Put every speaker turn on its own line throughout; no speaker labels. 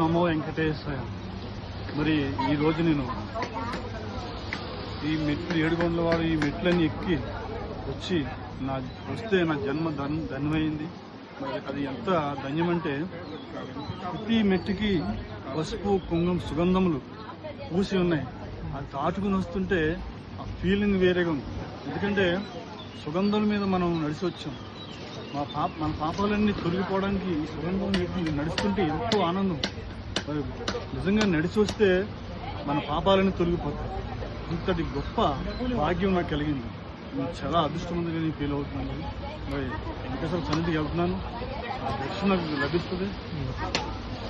నమో వెంకటేశ్వర మరి ఈ రోజు నేను ఈ మెట్లు ఏడుగొండల వారు ఈ మెట్లన్నీ ఎక్కి వచ్చి నా వస్తే నా జన్మ ధన్ ధన్యమైంది. మరి అది ఎంత ధన్యమంటే ప్రతి మెట్టుకి పసుపు కుంగం సుగంధములు పూసి ఉన్నాయి. అది దాటుకుని వస్తుంటే ఆ ఫీలింగ్ వేరేగా ఉంది. ఎందుకంటే సుగంధం మీద మనం నడిచి వచ్చాం మా పాప మన పాపాలన్నీ తొలగిపోవడానికి ఈ సుగంధం నడుస్తుంటే ఎంతో ఆనందం. మరి నిజంగా నడిచి వస్తే మన పాపాలన్నీ తొలగిపోతాయి. ఇంతటి గొప్ప భాగ్యం నాకు కలిగింది. నేను చాలా అదృష్టవంతంగా నేను ఫీల్ అవుతున్నాను. మరి వెంకటేశ్వర సన్నిధికి వెళ్తున్నాను. ఆ దర్శనం నాకు లభిస్తుంది.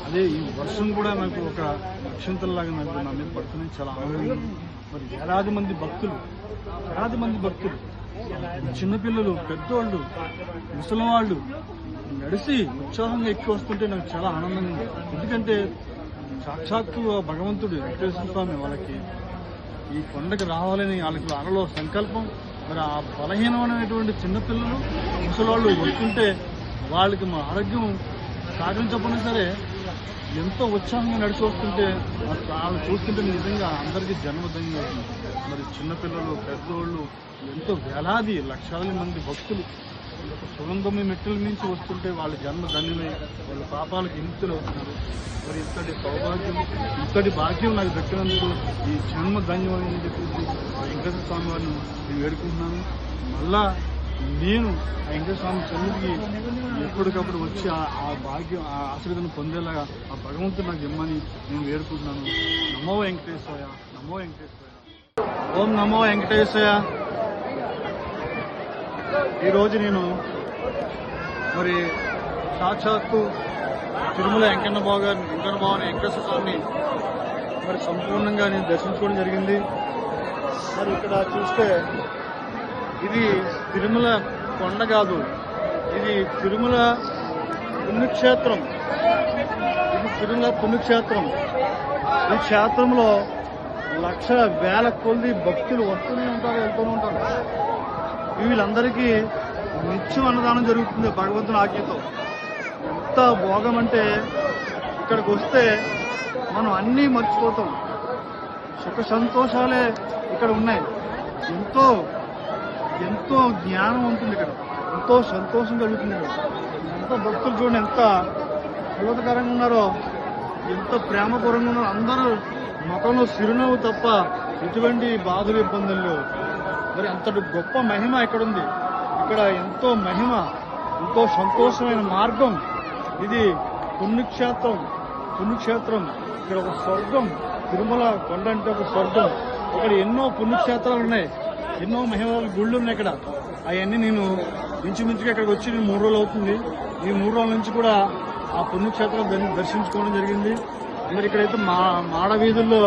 అదే ఈ వర్షం కూడా నాకు ఒక నక్షంతలాగా నాకు నా మీద పడుతుంది. చాలా ఆనందంగా ఉంది. మరి వేలాది మంది భక్తులు వేలాది మంది భక్తులు చిన్నపిల్లలు పెద్దోళ్ళు ముసలి వాళ్ళు నడిచి ఉత్సాహంగా ఎక్కి వస్తుంటే నాకు చాలా ఆనందంగా ఉంది. ఎందుకంటే సాక్షాత్తు భగవంతుడు వెంకటేశ్వర స్వామి వాళ్ళకి ఈ కొండకి రావాలని వాళ్ళకి వాళ్ళలో సంకల్పం మరి ఆ బలహీనమైనటువంటి చిన్నపిల్లలు ముసలివాళ్ళు వస్తుంటే వాళ్ళకి మా ఆరోగ్యం సాగించకపోయినా సరే ఎంతో ఉత్సాహంగా నడిచి వస్తుంటే వాళ్ళు చూస్తుంటే నిజంగా అందరికీ జన్మధన్యం అవుతుంది. మరి చిన్నపిల్లలు పెద్దోళ్ళు ఎంతో వేలాది లక్షలాది మంది భక్తులు ఒక మెట్టుల నుంచి వస్తుంటే వాళ్ళ జన్మ ధన్యమై వాళ్ళ పాపాలకు విముక్తులు అవుతున్నారు. మరి ఇంతటి సౌభాగ్యం ఇంతటి భాగ్యం నాకు దక్కినందుకు ఈ జన్మ ధన్యమని చెప్పేసి ఆ వారిని నేను వేడుకుంటున్నాను. మళ్ళా నేను ఆ వెంకటేశ్వర స్వామి సన్నిధికి ఎప్పటికప్పుడు వచ్చి ఆ ఆ భాగ్యం ఆ ఆశీర్వాదం పొందేలాగా ఆ భగవంతుడు నాకు ఇమ్మని నేను వేడుకుంటున్నాను. నమో వెంకటేశ్వర నమో వెంకటేశ్వర ఓం నమో వెంకటేశ్వర ఈరోజు నేను మరి సాక్షాత్తు తిరుమల వెంకన్న బాబు గారిని వెంకన్న బాబుని వెంకటేశ్వర స్వామిని మరి సంపూర్ణంగా నేను దర్శించుకోవడం జరిగింది. మరి ఇక్కడ చూస్తే ఇది తిరుమల కొండ కాదు. ఇది తిరుమల పుణ్యక్షేత్రం. ఇది తిరుమల పుణ్యక్షేత్రం. ఈ క్షేత్రంలో లక్ష వేల కొద్ది భక్తులు వస్తూనే ఉంటారు వెళ్తూనే ఉంటారు. వీళ్ళందరికీ నిత్యం అన్నదానం జరుగుతుంది భగవంతుని ఆజ్ఞతో. ఎంత భోగం అంటే ఇక్కడికి వస్తే మనం అన్నీ మర్చిపోతాం. సుఖ సంతోషాలే ఇక్కడ ఉన్నాయి. ఎంతో ఎంతో జ్ఞానం ఉంటుంది ఇక్కడ. ఎంతో సంతోషం కలుగుతుంది ఇక్కడ. ఎంత భక్తులు చూడండి ఎంత అద్భుతకరంగా ఉన్నారో ఎంత ప్రేమకరంగా ఉన్నారో. అందరూ ముఖంలో చిరునవ్వు తప్ప ఎటువంటి బాధలు ఇబ్బందులు లేవు. మరి అంతటి గొప్ప మహిమ ఇక్కడ ఉంది ఇక్కడ ఎంతో మహిమ ఎంతో సంతోషమైన మార్గం. ఇది పుణ్యక్షేత్రం పుణ్యక్షేత్రం. ఇక్కడ ఒక స్వర్గం తిరుమల కొండ అంటే ఒక స్వర్గం. ఇక్కడ ఎన్నో పుణ్యక్షేత్రాలు ఉన్నాయి. ఎన్నో మహిళల గుళ్ళు ఉన్నాయి ఇక్కడ. అవన్నీ నేను ఇంచుమించుగా ఇక్కడికి వచ్చి నేను మూడు రోజులు అవుతుంది. ఈ మూడు రోజుల నుంచి కూడా ఆ పుణ్యక్షేత్రం దర్శించుకోవడం జరిగింది. మరి ఇక్కడైతే మా మాడ వీధుల్లో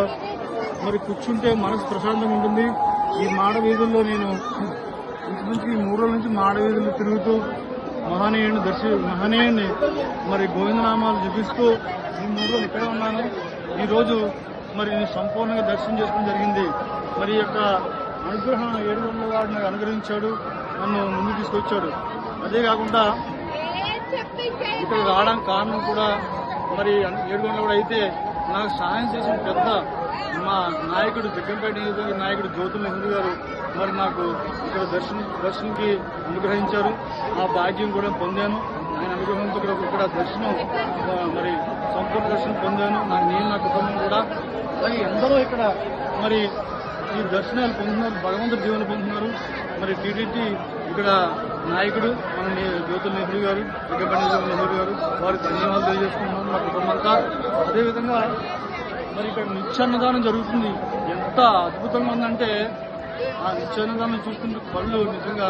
మరి కూర్చుంటే మనసు ప్రశాంతంగా ఉంటుంది. ఈ మాడ వీధుల్లో నేను ఇంచుమించు ఈ మూడు రోజుల నుంచి మాడ వీధుల్లో తిరుగుతూ మహనీయుడిని దర్శి మహనీయుడిని మరి గోవిందనామాలు జపిస్తూ ఈ మూడు రోజులు ఇక్కడే ఉన్నాను. ఈరోజు మరి నేను సంపూర్ణంగా దర్శనం చేసుకోవడం జరిగింది. మరి యొక్క అనుగ్రహం ఏడుగొండల వాడు నాకు అనుగ్రహించాడు నన్ను ముందు తీసుకొచ్చాడు. అదే కాకుండా ఇక్కడ రావడానికి కారణం కూడా మరి ఏడుగుండ కూడా అయితే నాకు సహాయం చేసిన పెద్ద మా నాయకుడు జగ్గంపేట నియోజకవర్గ నాయకుడు జ్యోతుల నెహ్రూ గారు మరి నాకు ఇక్కడ దర్శనం దర్శనంకి అనుగ్రహించారు. ఆ భాగ్యం కూడా పొందాను. ఆయన అనుగ్రహంతో ఇక్కడ ఇక్కడ దర్శనం మరి సంపూర్ణ దర్శనం పొందాను. నా నేను నా కుటుంబం కూడా. అలాగే ఎందరో ఇక్కడ మరి ఈ దర్శనాలు పొందుతున్నారు భగవంతుడి జీవన పొందుతున్నారు. మరి టీటీడీ ఇక్కడ నాయకుడు మన జ్యోతుల నెహ్రూ గారు జగ్గంపేట నెహ్రూ గారు వారికి ధన్యవాదాలు తెలియజేసుకుంటున్నాం. మా కుటుంబంతా అదేవిధంగా మరి ఇక్కడ నిత్యాన్నదానం జరుగుతుంది. ఎంత అద్భుతంగా ఉందంటే ఆ నిత్యాన్నదానం చూస్తుంటే పనులు నిజంగా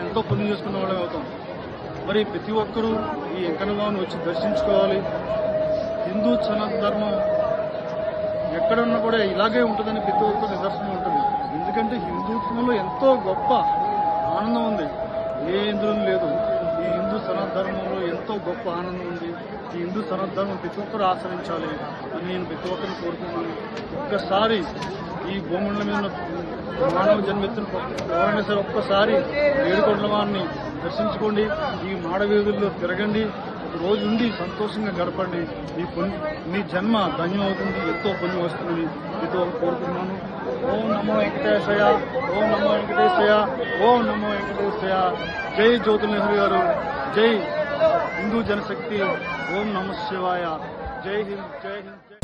ఎంతో పుణ్యం చేసుకున్న వాళ్ళం అవుతాం. మరి ప్రతి ఒక్కరూ ఈ వెంకన్నబాబుని వచ్చి దర్శించుకోవాలి. హిందూ సనాతన ధర్మం ఎక్కడున్నా కూడా ఇలాగే ఉంటుందని ప్రతి ఒక్కరు నిదర్శనం ఉంటుంది. ఎందుకంటే హిందుత్వంలో ఎంతో గొప్ప ఆనందం ఉంది. ఏ ఇందులో లేదు ఈ హిందూ సనాతన ధర్మంలో ఎంతో గొప్ప ఆనందం ఉంది. ఈ హిందూ సనాతధర్మం ప్రతి ఒక్కరు ఆచరించాలి అని నేను ప్రతి ఒక్కరిని కోరుతున్నాను. ఒక్కసారి ఈ భూముల మీద మానవ జన్మెత్తున ఎవరైనా సరే ఒక్కసారి ఏడుకొండల వారిని దర్శించుకోండి. ఈ మాడవీధుల్లో తిరగండి. రోజు ఉండి సంతోషంగా గడపండి. మీ పుణ్యం మీ జన్మ ధన్యం అవుతుంది ఎంతో పుణ్యం వస్తుంది మీతో కోరుకున్నాను ఓం నమో వెంకటేశయ ఓం నమో వెంకటేశయ ఓం నమో వెంకటేశయ జై జ్యోతి నెహ్రూ గారు. జై హిందూ జనశక్తి. ఓం నమ శివాయ. జై హింద్ జై హింద్ జై